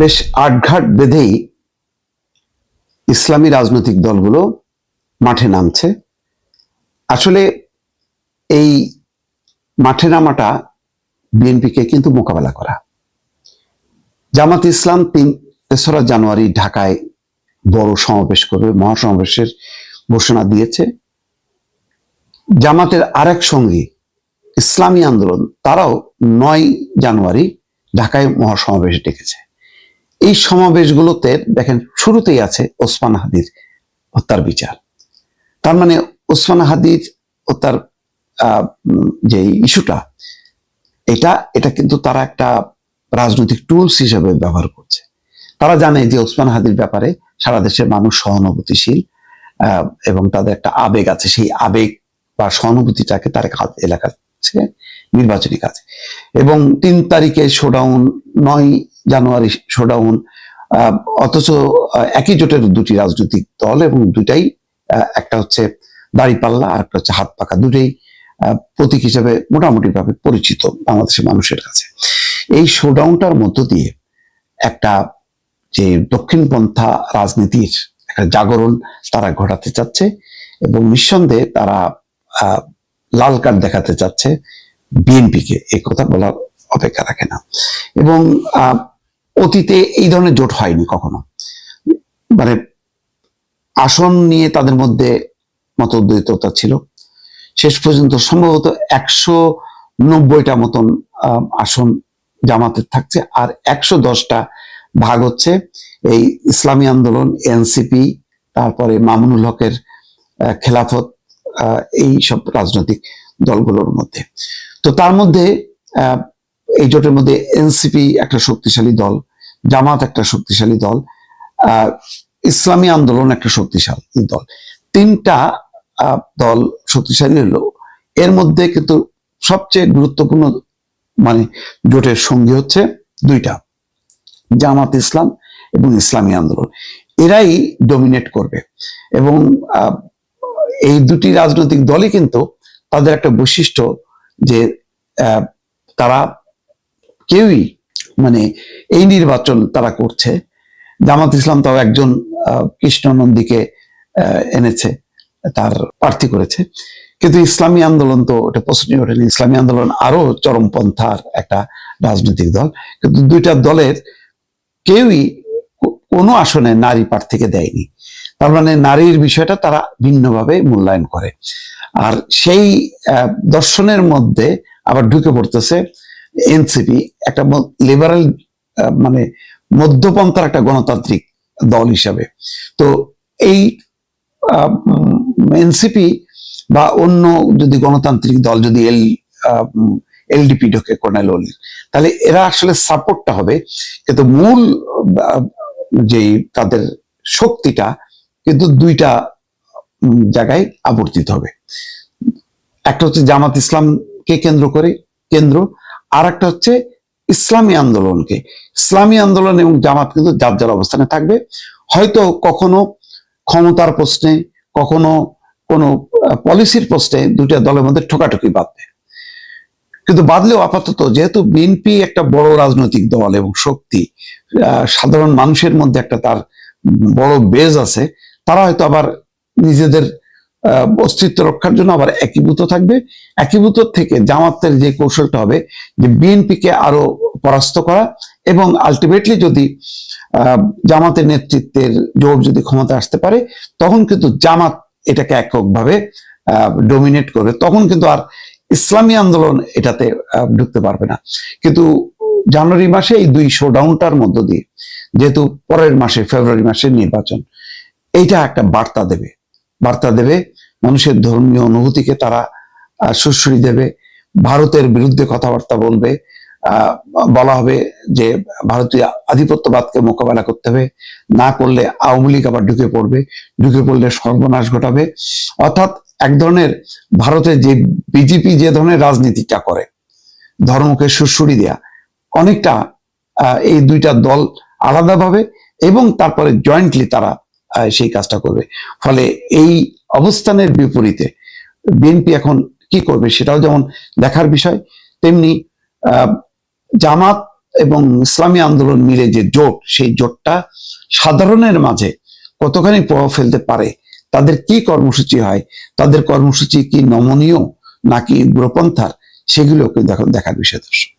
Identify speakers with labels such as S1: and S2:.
S1: বেশ আটঘাট বেঁধেই ইসলামী রাজনৈতিক দলগুলো মাঠে নামছে। আসলে এই মাঠে নামাটা বিএনপিকে কিন্তু মোকাবেলা করা। জামাত ইসলাম তিন তেসরা জানুয়ারি ঢাকায় বড় সমাবেশ করবে, মহাসমাবেশের ঘোষণা দিয়েছে। জামাতের আরেক সঙ্গী ইসলামী আন্দোলন, তারাও নয় জানুয়ারি ঢাকায় মহাসমাবেশ ডেকেছে। এই সমাবেশগুলোতে দেখেন শুরুতেই আছে ওসমান হাদির হত্যার বিচার। তার মানে ওসমান হাদির হত্যার যে ইস্যুটা, এটা এটা কিন্তু তারা একটা রাজনৈতিক টুলস হিসেবে ব্যবহার করছে। তারা জানে যে ওসমান হাদির ব্যাপারে সারা দেশের মানুষ সহানুভূতিশীল এবং তাদের একটা আবেগ আছে, সেই আবেগ বা সহানুভূতিটাকে তার এলাকাচ্ছে নির্বাচনী কাজ। এবং তিন তারিখে শোডাউন নয় জানুয়ারি শোডাউন অথচ একই জোটের দুটি রাজনৈতিক দল এবং দুটাই একটা হচ্ছে দাড়িপাল্লা আর একটা হচ্ছে হাত পাকা। দুটোই প্রতীক হিসেবে মোটামুটি ভাবে পরিচিত বাংলাদেশের মানুষের কাছে। এই শোডাউনটার মধ্য দিয়ে একটা যে দক্ষিণপন্থা রাজনীতির একটা জাগরণ তারা ঘটাতে চাচ্ছে এবং নিঃসন্দেহে তারা লাল কার্ড দেখাতে চাচ্ছে বিএনপিকে। এই কথা বলার অপেক্ষা রাখে না। এবং অতীতে এই ধরনের জোট হয়নি কখনো। মানে আসন নিয়ে তাদের মধ্যে মতদ্বৈততা ছিল। শেষ পর্যন্ত সম্ভবত একশো নব্বইটা মতন আসন জামাতের থাকছে আর একশো দশটা ভাগ হচ্ছে এই ইসলামী আন্দোলন, এনসিপি, তারপরে মামুনুল হকের খেলাফত এই সব রাজনৈতিক দলগুলোর মধ্যে। তো তার মধ্যে এই জোটের মধ্যে এনসিপি একটা শক্তিশালী দল। জামাত একটা শক্তিশালী দল ইসলামী আন্দোলন একটা শক্তিশালী দল। তিনটা দল শক্তিশালী হলো। এর মধ্যে কিন্তু সবচেয়ে গুরুত্বপূর্ণ মানে জোটের সঙ্গী হচ্ছে দুইটা, জামাত ইসলাম এবং ইসলামী আন্দোলন। এরাই ডমিনেট করবে এবং এই দুটি রাজনৈতিক দলই কিন্তু তাদের একটা বৈশিষ্ট্য যে তারা কেউই এই নির্বাচন তারা করছে। জামাত ইসলাম তাও একজন আহ, কৃষ্ণ নন্দীকে আহ, এনেছে তার প্রার্থী করেছে। কিন্তু ইসলামী আন্দোলন তো ওটা প্রশ্নই ওঠেনি। ইসলামী আন্দোলন আরও চরমপন্থার একটা রাজনৈতিক দল। কিন্তু দুইটা দলের কেউই কোনো আসনে নারী প্রার্থীকে দেয়নি। তার মানে নারীর বিষয়টা তারা ভিন্নভাবে মূল্যায়ন করে। আর সেই আহ, দর্শনের মধ্যে আবার ঢুকে পড়তেছে এনসিপি একটা লিবারাল মানে মধ্যপন্থার একটা গণতান্ত্রিক দল হিসাবে। তো এই এনসিপি বা অন্য যদি গণতান্ত্রিক দল যদি এল এলডিপি ঢোকে কর্নেল অলির, তাহলে এরা আসলে সাপোর্টটা হবে। কিন্তু মূল যেই তাদের শক্তিটা কিন্তু দুইটা জায়গায় আবর্তিত হবে। একটা হচ্ছে জামাত ইসলামকে কেন্দ্র করে, কেন্দ্র আর একটা হচ্ছে ইসলামী আন্দোলনকে। ইসলামী আন্দোলন এবং জামাত কিন্তু যার যার অবস্থানে থাকবে। হয়তো কখনো ক্ষমতার প্রশ্নে, কখনো কোনো পলিসির প্রশ্নে দুইটা দলের মধ্যে ঠোকাঠুকি বাঁধবে। কিন্তু বাদলেও আপাতত যেহেতু বিএনপি একটা বড় রাজনৈতিক দল এবং শক্তি সাধারণ মানুষের মধ্যে একটা তার বড় বেজ আছে, তারা হয়তো আবার নিজেদের অস্তিত্ব রক্ষার জন্য আবার একীভূত থাকবে। একীভূত থেকে জামাতের যে কৌশলটা হবে, যে বিএনপিকে আরও পরাস্ত করা এবং আলটিমেটলি যদি জামাতের নেতৃত্বের জোর যদি ক্ষমতা আসতে পারে, তখন কিন্তু জামাত এটাকে এককভাবে ডোমিনেট করবে। তখন কিন্তু আর ইসলামী আন্দোলন এটাতে ঢুকতে পারবে না। কিন্তু জানুয়ারি মাসে এই দুই শোডাউনটার মধ্য দিয়ে, যেহেতু পরের মাসে, ফেব্রুয়ারি মাসে নির্বাচন, এইটা একটা বার্তা দেবে। বার্তা দেবে, মানুষের ধর্মীয় অনুভূতিকে তারা সুশ্রী দেবে, ভারতের বিরুদ্ধে কথাবার্তা বলবে বলা হবে যে ভারতীয় আধিপত্যবাদকে মোকাবেলা করতে হবে, না করলে আওয়ামী লীগ আবার ঢুকে পড়বে, ঢুকে পড়লে সর্বনাশ ঘটাবে। অর্থাৎ এক ধরনের ভারতের যে বিজেপি যে ধরনের রাজনীতিটা করে, ধর্মকে সুশ্রী দেয়া, অনেকটা এই দুইটা দল আলাদাভাবে এবং তারপরে জয়েন্টলি তারা সেই কাজটা করবে। ফলে এই অবস্থানের বিপরীতে বিএনপি এখন কি করবে সেটাও যেমন দেখার বিষয়, তেমনি জামাত এবং ইসলামী আন্দোলন মিলে যে জোট, সেই জোটটা সাধারণের মাঝে কতখানি প্রভাব ফেলতে পারে, তাদের কি কর্মসূচি হয়, তাদের কর্মসূচি কি নমনীয় নাকি উগ্রপন্থার সেগুলোকে দেখো, দেখার বিষয় দর্শক।